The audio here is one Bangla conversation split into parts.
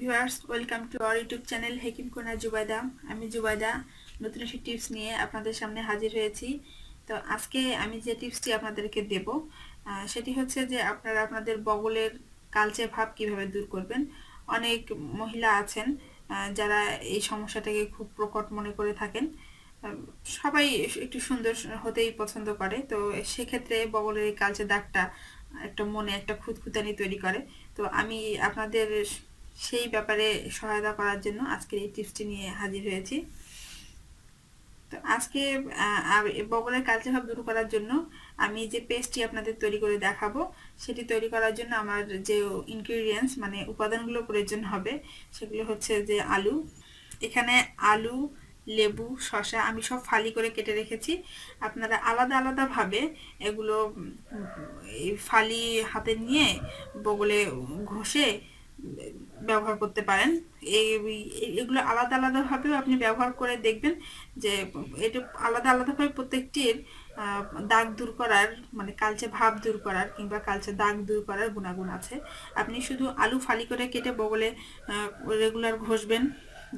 Viewers, welcome to our YouTube channel Hekim Kona Zubaida. আমি জুবাইদা, নতুন একটি টিপস নিয়ে আপনাদের সামনে হাজির হয়েছি। তো আজকে আমি যে টিপসটি আপনাদেরকে দেব সেটি হচ্ছে যে আপনারা আপনাদের বগলের কালচে ভাব কীভাবে দূর করবেন। অনেক মহিলা আছেন যারা এই সমস্যাটাকে খুব প্রকট মনে করে থাকেন। সবাই একটু সুন্দর হতেই পছন্দ করে। তো সেক্ষেত্রে বগলের এই কালচে দাগটা একটা মনে একটা খুঁতখুঁতানি তৈরি করে। তো আমি আপনাদের সেই ব্যাপারে সহায়তা করার জন্য আজকের এই টিপসটি নিয়ে হাজির হয়েছি। তো আজকে বগলের কালচে ভাব দূর করার জন্য আমি যে পেস্টটি আপনাদের তৈরি করে দেখাবো, সেটি তৈরি করার জন্য আমার যে ইনগ্রিডিয়েন্টস মানে উপাদানগুলো প্রয়োজন হবে, সেগুলো হচ্ছে যে আলু। এখানে আলু, লেবু, শসা আমি সব ফালি করে কেটে রেখেছি। আপনারা আলাদা আলাদাভাবে এগুলো ফালি হাতে নিয়ে বগলে ঘষে ব্যবহার করতে পারেন। এগুলো আলাদা আলাদাভাবেও আপনি ব্যবহার করে দেখবেন যে, এটা আলাদা আলাদাভাবে প্রত্যেকটির দাগ দূর করার মানে কালচে ভাব দূর করার কিংবা কালচে দাগ দূর করার গুণাগুণ আছে। আপনি শুধু আলু ফালি করে কেটে বগলে রেগুলার ঘষবেন,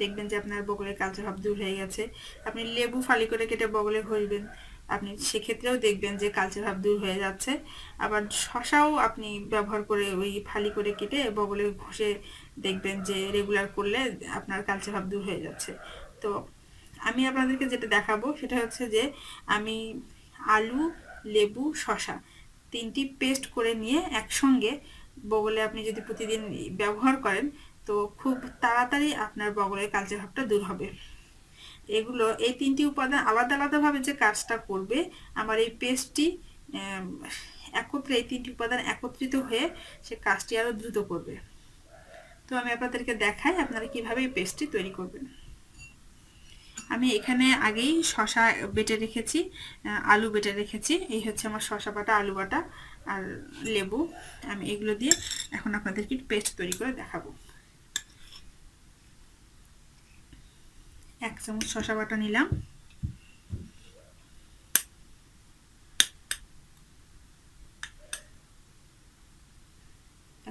দেখবেন যে আপনার বগলের কালচে ভাব দূর হয়ে গেছে। আপনি লেবু ফালি করে কেটে বগলে ঘষবেন আপনি সেক্ষেত্রেও দেখবেন যে কালচে ভাব দূর হয়ে যাচ্ছে। আবার শশাও আপনি ব্যবহার করে ওই ফালি করে কেটে বগলে ঘষে দেখবেন যে রেগুলার করলে আপনার কালচে ভাব দূর হয়ে যাচ্ছে। তো আমি আপনাদেরকে যেটা দেখাবো সেটা হচ্ছে যে আমি আলু, লেবু, শশা তিনটি পেস্ট করে নিয়ে একসঙ্গে বগলে আপনি যদি প্রতিদিন ব্যবহার করেন তো খুব তাড়াতাড়ি আপনার বগলের কালচে ভাবটা দূর হবে। এগুলো, এই তিনটি উপাদান আলাদা আলাদাভাবে যে কাজটা করবে, আমার এই পেস্টটি একত্রে, এই তিনটি উপাদান একত্রিত হয়ে সে কাজটি আরও দ্রুত করবে। তো আমি আপনাদেরকে দেখাই আপনারা কীভাবে এই পেস্টটি তৈরি করবেন। আমি এখানে আগেই শশা বেটে রেখেছি আলু বেটে রেখেছি। এই হচ্ছে আমার শশা বাটা, আলু বাটা আর লেবু। আমি এগুলো দিয়ে এখন আপনাদেরকে পেস্ট তৈরি করে দেখাবো। এক চামচ শশা বাটা নিলাম।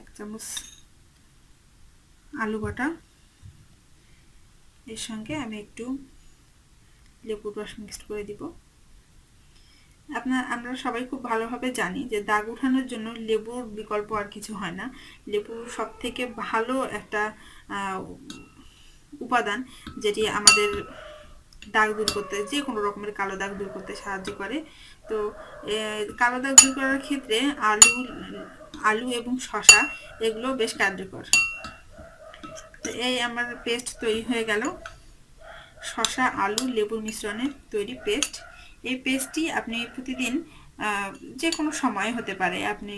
এক চামচ আলু বাটা। এর সঙ্গে আমি একটু লেবুর রস মিক্সড করে দিব। আপনার, আমরা সবাই খুব ভালোভাবে জানি যে দাগ উঠানোর জন্য লেবুর বিকল্প আর কিছু হয় না। লেবু সব থেকে ভালো একটা উপাদান যেটি আমাদের দাগ দূর করতে, যে কোনো রকমের কালো দাগ দূর করতে সাহায্য করে। তো কালো দাগ দূর করার ক্ষেত্রে আলু আলু এবং শশা এগুলো বেশ কার্যকর। তো এই আমার পেস্ট তৈরি হয়ে গেল। শশা আলু, লেবুর মিশ্রণে তৈরি পেস্ট এই পেস্টটি আপনি প্রতিদিন যে কোনো সময় হতে পারে। আপনি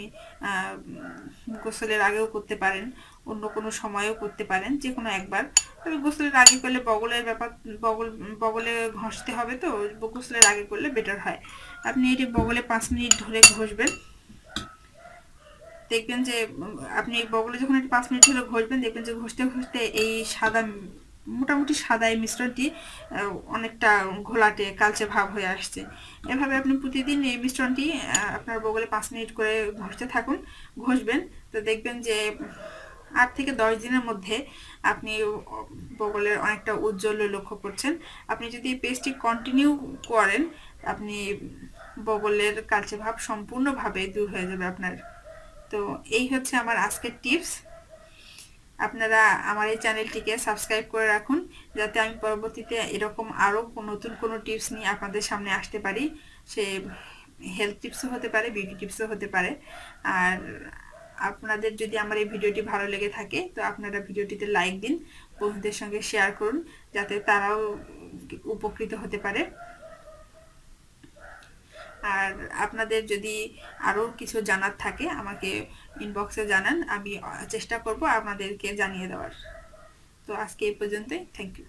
গোসলের আগেও করতে পারেন, অন্য কোনো সময়েও করতে পারেন যে কোনো একবার। তবে গোসলের আগে করলে বগলের ব্যাপার, বগল, বগলে ঘষতে হবে তো, গোসলের আগে করলে বেটার হয়। আপনি এটি বগলে পাঁচ মিনিট ধরে ঘষবেন। দেখবেন যে আপনি বগলে যখন একটু পাঁচ মিনিট ধরে ঘষবেন, দেখবেন যে ঘষতে ঘষতে এই সাদা মোটামুটি সাদা এই মিশ্রণটি অনেকটা ঘোলাটে, কালচে ভাব হয়ে আসছে। এভাবে আপনি প্রতিদিন এই মিশ্রণটি আপনার বগলে পাঁচ মিনিট করে ঘষতে থাকুন, ঘষবেন। তো দেখবেন যে আট থেকে দশ দিনের মধ্যে আপনি বগলের অনেকটা উজ্জ্বল লক্ষ্য করছেন। আপনি যদি এই পেস্টটি কন্টিনিউ করেন, আপনি বগলের কালচে ভাব সম্পূর্ণভাবে দূর হয়ে যাবে আপনার। তো এই হচ্ছে আমার আজকের টিপস আপনারা আমার এই চ্যানেলটিকে সাবস্ক্রাইব করে রাখুন, যাতে আমি পরবর্তীতে এরকম আরও নতুন কোনো টিপস নিয়ে আপনাদের সামনে আসতে পারি। সে হেলথ টিপসও হতে পারে বিউটি টিপসও হতে পারে। আর আপনাদের যদি আমার এই ভিডিওটি ভালো লেগে থাকে, তো আপনারা ভিডিওটিতে লাইক দিন, বন্ধুদের সঙ্গে শেয়ার করুন, যাতে তারাও উপকৃত হতে পারে। আর আপনাদের যদি আরও কিছু জানার থাকে, আমাকে ইনবক্সে জানান, আমি চেষ্টা করব আপনাদেরকে জানিয়ে দেওয়ার। তো আজকে এই পর্যন্তই থ্যাংক ইউ